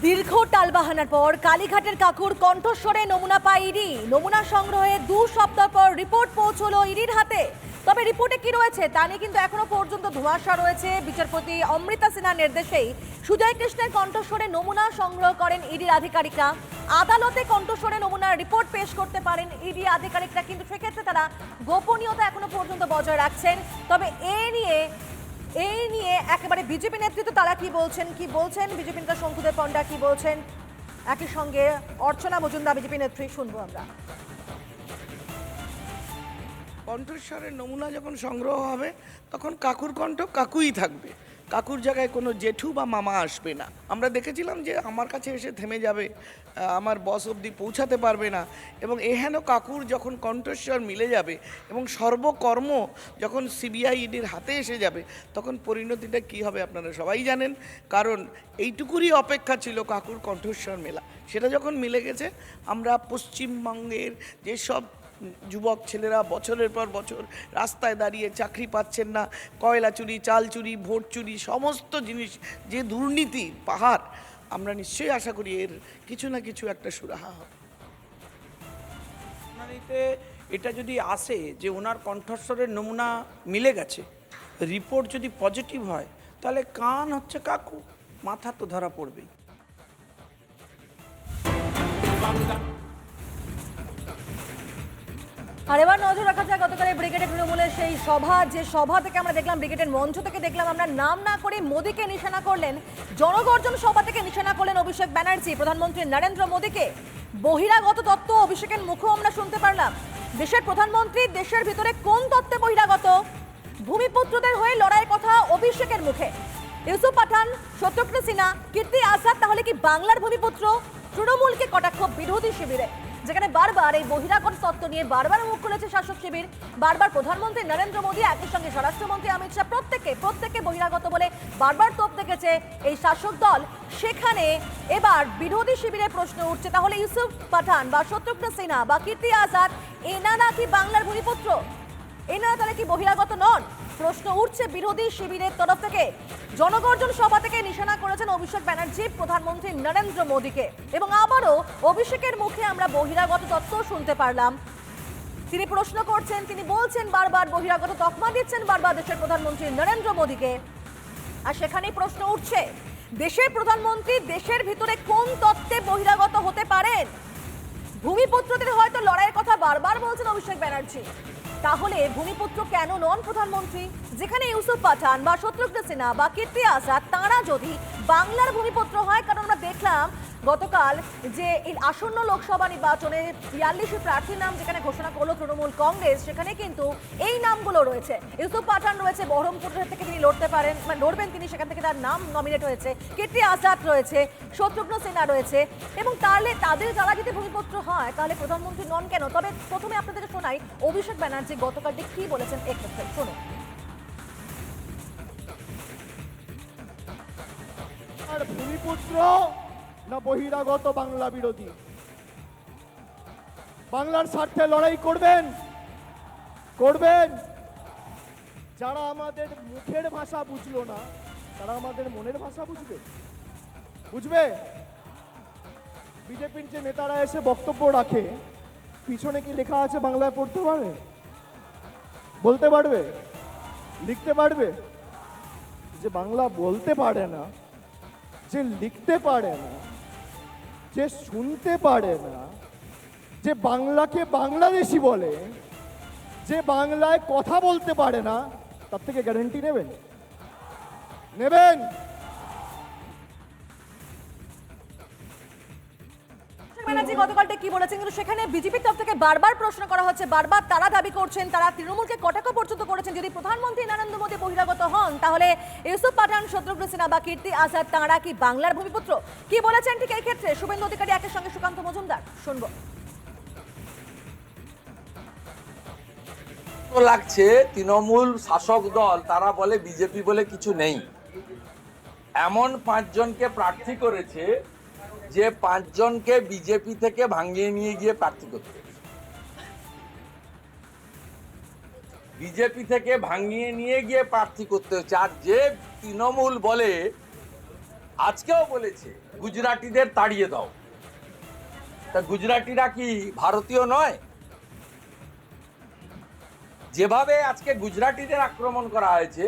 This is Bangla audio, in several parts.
দীর্ঘ টালবাহানার পর কালীঘাটের কাকুর কণ্ঠস্বরে নমুনা পায় ইডি। নমুনা সংগ্রহে দু সপ্তাহ পর রিপোর্ট পৌঁছলো ইডির হাতে। তবে রিপোর্টে কি রয়েছে তা নিয়ে কিন্তু এখনও পর্যন্ত ধোঁয়াশা রয়েছে বিচারপতি অমৃতা সিনহার নির্দেশেই। সুজয় কৃষ্ণের কণ্ঠস্বরে নমুনা সংগ্রহ করেন ইডির আধিকারিকরা। আদালতে কণ্ঠস্বরে নমুনার রিপোর্ট পেশ করতে পারেন ইডি আধিকারিকরা, কিন্তু সেক্ষেত্রে তারা গোপনীয়তা এখনও পর্যন্ত বজায় রাখছেন। তবে এ নিয়ে এই নিয়ে একেবারে বিজেপি নেতৃত্ব, তারা কি বলছেন কি বলছেন? বিজেপি নেতা শঙ্কুদেব পণ্ডা কি বলছেন? একই সঙ্গে অর্চনা মজুমদার, বিজেপি নেত্রী, শুনব আমরা। কণ্ঠস্বরের নমুনা যখন সংগ্রহ হবে, তখন কাকুর কণ্ঠ কাকুই থাকবে। কাকুর জায়গায় কোনো জেঠু বা মামা আসবে না। আমরা দেখেছিলাম যে আমার কাছে এসে থেমে যাবে আমার বস অবধি পৌঁছাতে পারবে না এবং এহেন কাকুর যখন কণ্ঠস্বর মিলে যাবে এবং সর্বকর্ম যখন সিবিআই ইডির হাতে এসে যাবে, তখন পরিণতিটা কি হবে আপনারা সবাই জানেন। কারণ এইটুকুরই অপেক্ষা ছিল কাকুর কণ্ঠস্বর মেলা। সেটা যখন মিলে গেছে, আমরা পশ্চিমবঙ্গের যেসব যুবক ছেলেরা বছরের পর বছর রাস্তায় দাঁড়িয়ে চাকরি পাচ্ছেন না, কয়লা চুরি, চাল চুরি, ভোট চুরি, সমস্ত জিনিস, যে দুর্নীতি, পাহাড়, আমরা নিশ্চয়ই আশা করি এর কিছু না কিছু একটা সুরাহা হবে। এটা যদি আসে যে ওনার কণ্ঠস্বরের নমুনা মিলে গেছে, রিপোর্ট যদি পজিটিভ হয়, তাহলে কান হচ্ছে কাকু, মাথা তো ধরা পড়বেই। আর এবার নজর রাখা যায় গতকালের ব্রিগেডের তৃণমূলের সেই সভা, যে সভা থেকে আমরা দেখলাম, ব্রিগেডের মঞ্চ থেকে দেখলাম, আমরা নাম না করে মোদীকে নিশানা করলেন, জনগর্জন সভা থেকে নিশানা করলেন অভিষেক ব্যানার্জি। প্রধানমন্ত্রী নরেন্দ্র মোদীকে বহিরাগত তত্ত্ব অভিষেকের মুখেও আমরা শুনতে পারলাম। দেশের প্রধানমন্ত্রী দেশের ভিতরে কোন তত্ত্বে বহিরাগত? ভূমিপুত্রদের হয়ে লড়াইয়ের কথা অভিষেকের মুখে। ইউসুফ পাঠান সত্যক্র সিনহা, কীর্তি আজাদ, তাহলে কি বাংলার ভূমিপুত্র? তৃণমূলকে কটাক্ষ বিরোধী শিবিরে। যেখানে বারবার এই বহিরাগত তত্ত্ব নিয়ে বারবার মুখ খুলেছে শাসক শিবির। বারবার প্রধানমন্ত্রী নরেন্দ্র মোদী, একই সঙ্গে স্বরাষ্ট্রমন্ত্রী অমিত শাহ, প্রত্যেকে প্রত্যেকে বহিরাগত বলে বারবার তোপ দেখেছে এই শাসক দল। সেখানে এবার বিরোধী শিবিরে প্রশ্ন উঠছে। তাহলে ইউসুফ পাঠান বা শত্রুঘ্ন সিনহা বা কীর্তি আজাদ, এনারা কি বাংলার ভূমিপুত্র? এনারা তাহলে কি বহিরাগত নন? প্রশ্ন উঠছে বিরোধী শিবিরের তরফ থেকে। জনগর্জন সভা থেকে নিশানা করেছেন অভিষেক ব্যানার্জি, প্রধানমন্ত্রী নরেন্দ্র মোদীকে। এবং আবারও অভিষেকের মুখে আমরা বহিরাগত তত্ত্ব শুনতে পারলাম। তিনি প্রশ্ন করছেন, তিনি বলছেন বারবার বহিরাগত তকমা দিচ্ছেন বারবার দেশের প্রধানমন্ত্রী নরেন্দ্র মোদীকে। আর সেখানেই প্রশ্ন উঠছে, দেশের প্রধানমন্ত্রী দেশের ভিতরে কোন তত্ত্বে বহিরাগত হতে পারেন? ভূমিপুত্রদের হয়তো লড়াইয়ের কথা বারবার বলছেন অভিষেক ব্যানার্জি। তাহলে ভূমিপুত্র কেন নন প্রধানমন্ত্রী? যেখানে ইউসুফ পাঠান বা শত্রুঘ্ন সিনহা বা কীর্তি আজাদ, তাঁরা যদি বাংলার ভূমিপুত্র হয়, কারণ আমরা দেখলাম গতকাল যে এই আসন্ন লোকসভা নির্বাচনে বিয়াল্লিশটি প্রার্থীর নাম যেখানে ঘোষণা করল তৃণমূল কংগ্রেস, সেখানে কিন্তু এই নামগুলো রয়েছে। ইউসুফ পাঠান রয়েছে, বহরমপুর থেকে তিনি লড়তে পারেন মানে লড়বেন তিনি, সেখান থেকে তার নাম নমিনেট হয়েছে। কীর্তি আজাদ রয়েছে, শত্রুঘ্ন সিনহা রয়েছে, এবং তাহলে তাদের যারা যদি ভূমিপুত্র হয়, তাহলে প্রধানমন্ত্রী নন কেন? তবে প্রথমে আপনাদেরকে শোনাই অভিষেক ব্যানার্জি গতকাল ঠিক কি বলেছেন এক্ষেত্রে, শুনুন। ভূমিপুত্র না বহিরাগত বাংলা বিরোধী? বাংলার স্বার্থে লড়াই করবেন? করবেন? যারা আমাদের মুখের ভাষা বুঝলো না, তারা আমাদের মনের ভাষা বুঝবে? বুঝবে? বিজেপির যে নেতারা এসে বক্তব্য রাখে, পিছনে কি লেখা আছে বাংলায় পড়তে পারে বলতে পারবে? লিখতে পারবে? যে বাংলা বলতে পারে না যে লিখতে পারে না, যে শুনতে পারে না, যে বাংলাকে বাংলাদেশি বলে, যে বাংলায় কথা বলতে পারে না, তার থেকে গ্যারেন্টি নেবেন? নেবেন? ব্যানার্জি গতকালটা কি বলেছেন? কিন্তু সেখানে বিজেপির তরফ থেকে বারবার প্রশ্ন করা হচ্ছে, বারবার তারা দাবি করছেন, তারা তৃণমূলকে কটাক্ষ পর্যন্ত করেছেন। যদি প্রধানমন্ত্রী নরেন্দ্র মোদী বহিরাগত হন, তাহলে ইউসুফ পাঠান, শত্রুঘ্ন সিনহা বা কীর্তি আজাদ, তাঁরা কি বাংলার ভূমিপুত্র? কি বলেছেন ঠিক এই ক্ষেত্রে? শুভেন্দু অধিকারী একের সঙ্গে সুকান্ত মজুমদার, শুনব। লাগছে, তৃণমূল শাসক দল, তারা বলে বিজেপি বলে কিছু নেই। এমন পাঁচজনকে প্রার্থী করেছে যে পাঁচজনকে বিজেপি থেকে ভাঙিয়ে নিয়ে গিয়ে প্রার্থী করতে বিজেপি থেকে ভাঙিয়ে নিয়ে গিয়ে প্রার্থী করতে হচ্ছে। আর যে তৃণমূল বলে, আজকেও বলেছে, গুজরাটিদের তাড়িয়ে দাও। তা গুজরাটিরা কি ভারতীয় নয়? যেভাবে আজকে গুজরাটিদের আক্রমণ করা হয়েছে,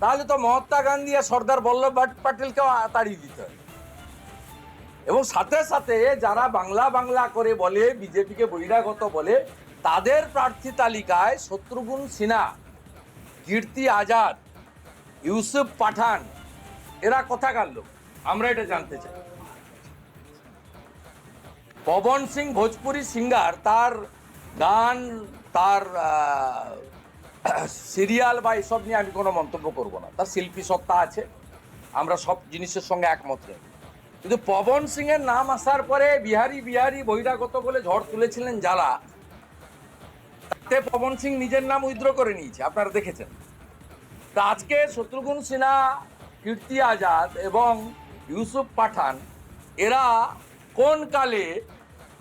তাহলে তো মহাত্মা গান্ধী আর সর্দার বল্লভভাই প্যাটেলকেও তাড়িয়ে দিতে হয় এবং সাথে সাথে যারা বাংলা বাংলা করে বলে, বিজেপিকে বহিরাগত বলে, তাদের প্রার্থী তালিকায় শত্রুঘ্ন সিনহা, কীর্তি আজাদ, ইউসুফ পাঠান, এরা কোথাকার লোক আমরা এটা জানতে চাই। পবন সিং ভোজপুরি সিঙ্গার, তার গান, তার সিরিয়াল বা এসব নিয়ে আমি কোনো মন্তব্য করব না। তার শিল্পী সত্তা আছে। আমরা সব জিনিসের সঙ্গে একমত কিন্তু পবন সিং এর নাম আসার পরে বিহারি বিহারি বহিরাগত বলে ঝড় তুলেছিলেন যারা তাতে পবন সিং নিজের নাম উইথড্র করে নিয়েছে, আপনারা দেখেছেন। তা আজকে শত্রুঘ্ন সিনহা, কীর্তি আজাদ এবং ইউসুফ পাঠান, এরা কোন কালে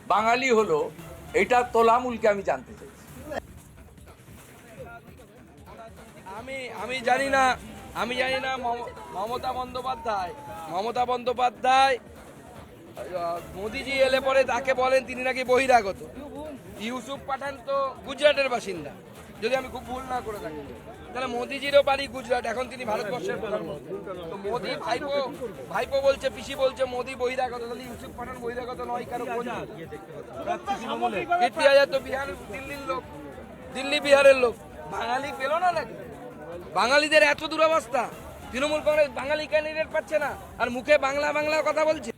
বাঙালি হলো, এটা তোলামুলকে আমি জানতে চাই। আমি আমি জানি না, আমি জানি না মম- মমতা বন্দ্যোপাধ্যায়। মমতা বন্দ্যোপাধ্যায় মোদিজি এলে পরে তাকে বলেন তিনি নাকি বহিরাগত। ইউসুফ পাঠান তো গুজরাটের বাসিন্দা। যদি আমি খুব ভুল না করে থাকি। তাহলে মোদিজিরও বাড়ি গুজরাট এখন তিনি ভারতবর্ষের প্রধানমন্ত্রী। তো মোদি ভাইপো ভাইপো বলছে পিসি বলছে মোদি বহিরাগত তাহলে ইউসুফ পাঠান বহিরাগত নয় কারও কীর্তি আজাদ তো বিহার দিল্লির লোক দিল্লি বিহারের লোক। বাঙালি পেল না নাকি? বাঙালিদের এত দুরবস্থা। তৃণমূল কংগ্রেস বাঙালি ক্যান্ডিডেট পাচ্ছে না। আর মুখে বাংলা বাংলা কথা বলছে।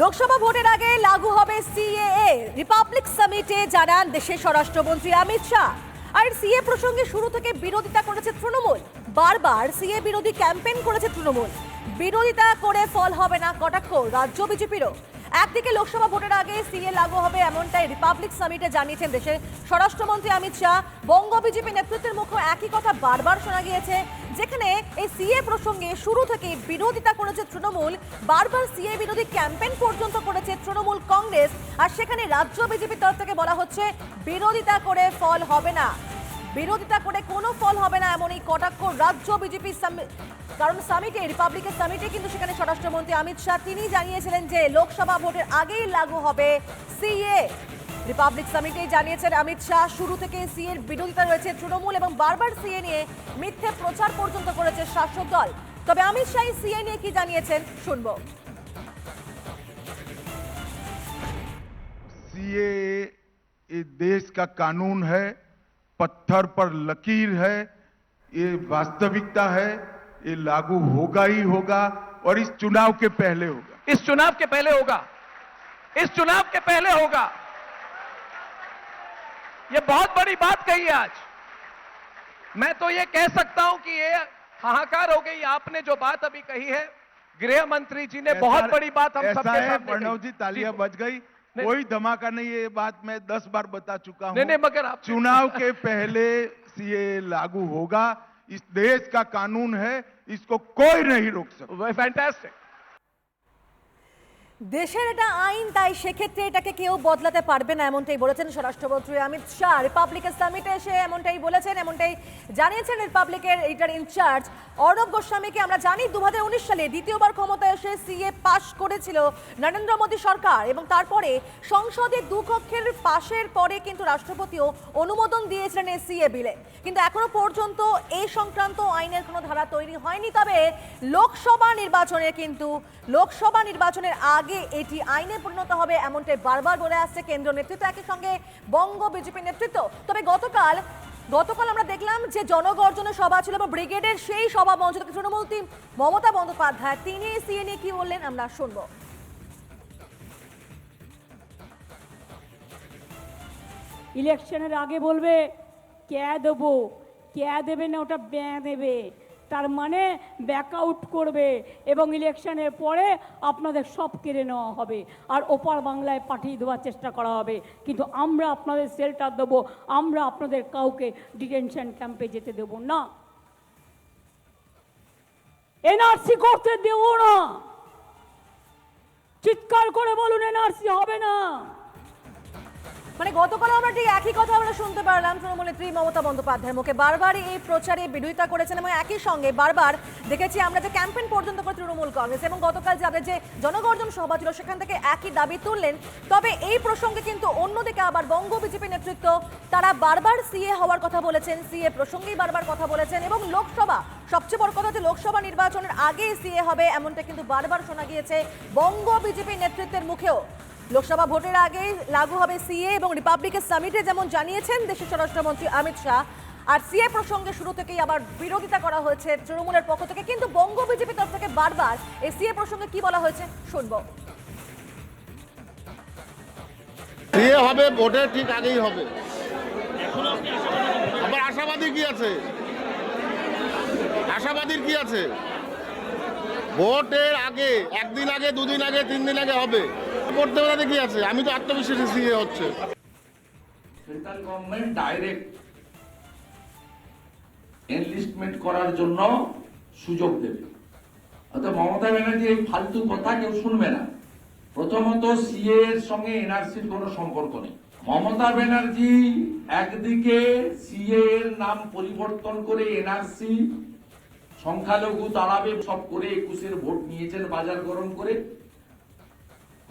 লোকসভা ভোটের আগে লাগু হবে সিএএ রিপাবলিক সামিটে জানান দেশের স্বরাষ্ট্রমন্ত্রী অমিত শাহ। আর সিএ প্রসঙ্গে শুরু থেকে বিরোধিতা করেছে তৃণমূল। বারবার সিএ বিরোধী ক্যাম্পেইন করেছে তৃণমূল। বিরোধিতা করে ফল হবে না কটাক্ষ রাজ্য বিজেপিরও। একদিকে লোকসভা ভোটের আগে সিএ লাগু হবে এমনটাই রিপাবলিক সামিটে জানিয়েছেন দেশের স্বরাষ্ট্রমন্ত্রী অমিত শাহ। বঙ্গ বিজেপি নেতৃত্বের মুখে একই কথা বারবার শোনা গিয়েছে, যেখানে এই সিএ প্রসঙ্গে শুরু থেকে বিরোধিতা করেছে তৃণমূল, বারবার সিএ বিরোধী ক্যাম্পেইন পর্যন্ত করেছে তৃণমূল কংগ্রেস, আর সেখানে রাজ্য বিজেপির তরফ থেকে বলা হচ্ছে, বিরোধিতা করে ফল হবে না। বিরোধিতা করে কোনো ফল হবে না এমন এই কটাক্ষ রাজ্য বিজেপি কারণ সামিটে রিপাবলিকের সামিটে কিন্তু সেখানে স্বরাষ্ট্রমন্ত্রী অমিত শাহ তিনি জানিয়েছিলেন যে লোকসভা ভোটের আগেই লাগু হবে সিএ রিপাবলিক সামিটে জানিয়েছেন অমিত শাহ শুরু থেকে সিএ এর বিরোধিতা রয়েছে তৃণমূল এবং বারবার সিএ নিয়ে মিথ্যে প্রচার পর্যন্ত করেছে শাসক দল তবে অমিত শাহ সিএ নিয়ে কি জানিয়েছেন শুনবো सीए ये देश का कानून है पत्थर पर लकीर है ये वास्तविकता है ये लागू होगा ही होगा और इस चुनाव के पहले होगा। इस चुनाव के पहले होगा। इस चुनाव के पहले होगा। ये बहुत बड़ी बात कही आज। मैं तो ये कह सकता हूँ कि ये हाहाकार हो गई। आपने जो बात अभी कही है गृह मंत्री जी ने बहुत बड़ी बात हम सबके सामने प्रणव जी तालियाँ बज गई। कोई धमाका नहीं है ये बात मैं दस बार बता चुका नहीं हूँ। मगर आप चुनाव के पहले सीए लागू होगा। इस देश का कानून है इसको कोई नहीं रोक सकता। फैंटास्टिक দেশের এটা আইন, তাই সেক্ষেত্রে এটাকে কেউ বদলাতে পারবে না, এমনটাই বলেছেন স্বরাষ্ট্রমন্ত্রী অমিত শাহ। রিপাবলিকের সামিটে এসে এমনটাই বলেছেন, এমনটাই জানিয়েছেন রিপাবলিকের এইটার ইনচার্জ অর্ণব গোস্বামীকে। আমরা জানি দুহাজার উনিশ সালে দ্বিতীয়বার ক্ষমতায় এসে সিএ পাশ করেছিল নরেন্দ্র মোদী সরকার এবং তারপরে সংসদে দু কক্ষের পাশের পরে কিন্তু রাষ্ট্রপতিও অনুমোদন দিয়েছিলেন এই সিএ বিলে কিন্তু এখনও পর্যন্ত এই সংক্রান্ত আইনের কোনো ধারা তৈরি হয়নি, তবে লোকসভা নির্বাচনে কিন্তু, লোকসভা নির্বাচনের আগে এটি আইনে পরিণত হবে এমনটাই বারবার বলে আসছে কেন্দ্র নেতৃত্ব। একই সঙ্গে বঙ্গ বিজেপি নেতৃত্ব। তবে গতকাল গতকাল আমরা দেখলাম যে জনগর্জনের সভা ছিল এবং ব্রিগেডের সেই সভা মঞ্চ থেকে তৃণমূল মমতা বন্দ্যোপাধ্যায়, তিনি সিএ নিয়ে কি বললেন আমরা শুনব। ইলেকশনের আগে বলবে কে দেবো? কে দেবে না ওটা ব্যাঁ দেবে? তার মানে ব্যাক আউট করবে এবং ইলেকশনের পরে আপনাদের সব কেড়ে নেওয়া হবে। আর ওপার বাংলায় পাঠিয়ে দেওয়ার চেষ্টা করা হবে। কিন্তু আমরা আপনাদের শেল্টার দেবো, আমরা আপনাদের কাউকে ডিটেনশন ক্যাম্পে যেতে দেব না। এনআরসি করতে দেব না। চিৎকার করে বলুন, এনআরসি হবে না। মানে গতকাল আমরা ঠিক একই কথা আমরা শুনতে পারলাম। তৃণমূল নেত্রী মমতা বন্দ্যোপাধ্যায়ের মুখে বারবার এই প্রচারে বিরোধিতা করেছেন এবং একই সঙ্গে বারবার দেখেছি আমরা যে ক্যাম্পেইন পর্যন্ত করে তৃণমূল কংগ্রেস এবং গতকাল যাদের যে জনগর্জন সভা ছিল, সেখান থেকে একই দাবি তুললেন। তবে এই প্রসঙ্গে কিন্তু অন্যদিকে আবার বঙ্গ বিজেপি নেতৃত্ব, তারা বারবার সিএ হওয়ার কথা বলেছেন, সিএ প্রসঙ্গেই বারবার কথা বলেছেন এবং লোকসভা, সবচেয়ে বড় কথা হচ্ছে লোকসভা নির্বাচনের আগেই সিএ হবে, এমনটা কিন্তু বারবার শোনা গিয়েছে বঙ্গ বিজেপি নেতৃত্বের মুখেও। লোকসভা ভোটের আগে লাগু হবে সিএ এবং রিপাবলিকের সামিটে, যেমন জানিয়েছেন দেশের স্বরাষ্ট্রমন্ত্রী অমিত শাহ। আর সিএ প্রসঙ্গে শুরু থেকেই আবার বিরোধিতা করা হয়েছে তৃণমূলের পক্ষ থেকে। কিন্তু বঙ্গ বিজেপি তরফ থেকে বারবার এই সিএ প্রসঙ্গে কি বলা হয়েছে শুনব। বিয়ে হবে, ভোটের ঠিক আগেই হবে। আবার আশাবাদী কি আছে? আশাবাদীর কি আছে? ভোটের আগে, একদিন আগে, দুদিন আগে, তিন দিন আগে হবে। করতে বেলাতে কি আছে? আমি তো আত্মবিশ্বাসী সিএ হচ্ছে। সেন্ট্রাল গভর্নমেন্ট ডাইরেক্ট এনলিস্টমেন্ট করার জন্য সুযোগ দেবে। অর্থাৎ মমতা ব্যানার্জি এই ফালতু কথা কেউ শুনবে না। প্রথমত সিএ এর সঙ্গে এনআরসির কোনো সম্পর্ক নেই। মমতা ব্যানার্জি একদিকে সিএ এর নাম পরিবর্তন করে এনআরসি সংখ্যালঘু তাড়াবে সব করে একুশের ভোট নিয়েছেন, বাজার গরম করে।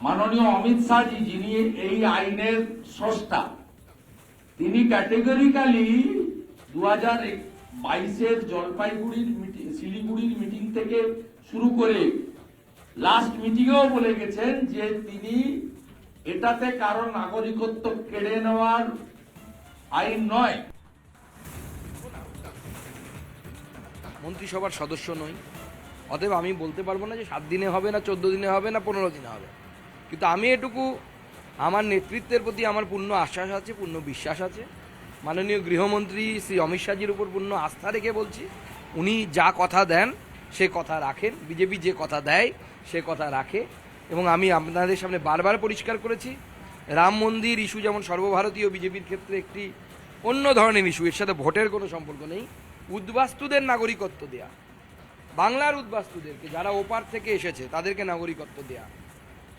মাননীয় অমিত শাহজি যিনি এই আইনের স্রষ্টা, তিনি ক্যাটেগরিক্যালি দু হাজার বাইশের জলপাইগুড়ির শিলিগুড়ির মিটিং থেকে শুরু করে লাস্ট মিটিংয়েও বলে গেছেন যে তিনি এটাতে কারও নাগরিকত্ব কেড়ে নেওয়ার আইন নয়। মন্ত্রিসভার সদস্য নই। অতএব আমি বলতে পারব না যে সাত দিনে হবে না, চোদ্দ দিনে হবে না, পনেরো দিনে হবে। কিন্তু আমি এটুকু আমার নেতৃত্বের প্রতি আমার পূর্ণ আশ্বাস আছে, পূর্ণ বিশ্বাস আছে। মাননীয় গৃহমন্ত্রী শ্রী অমিত শাহজির উপর পূর্ণ আস্থা রেখে বলছি, উনি যা কথা দেন, সে কথা রাখেন, বিজেপি যে কথা দেয়, সে কথা রাখে। এবং আমি আপনাদের সামনে বারবার পরিষ্কার করেছি, রাম মন্দির ইস্যু যেমন সর্বভারতীয় বিজেপির ক্ষেত্রে একটি অন্য ধরনের ইস্যু, এর সাথে ভোটের কোনো সম্পর্ক নেই। উদ্বাস্তুদের নাগরিকত্ব দেয়া, বাংলার উদ্বাস্তুদেরকে, যারা ওপার থেকে এসেছে, তাদেরকে নাগরিকত্ব দেয়া।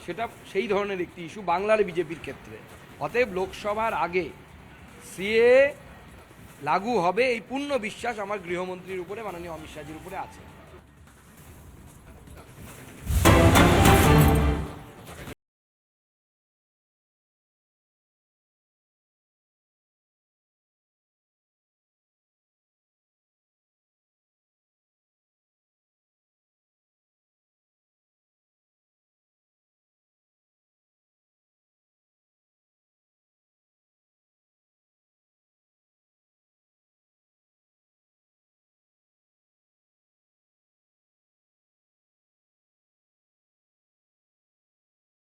সেটা সেই ধরনের একটি ইস্যু বাংলার বিজেপির ক্ষেত্রে। অতএব লোকসভার আগে সিএ লাগু হবে এই পূর্ণ বিশ্বাস আমার গৃহমন্ত্রীর উপরে, মাননীয় অমিত শাহজির উপরে আছে।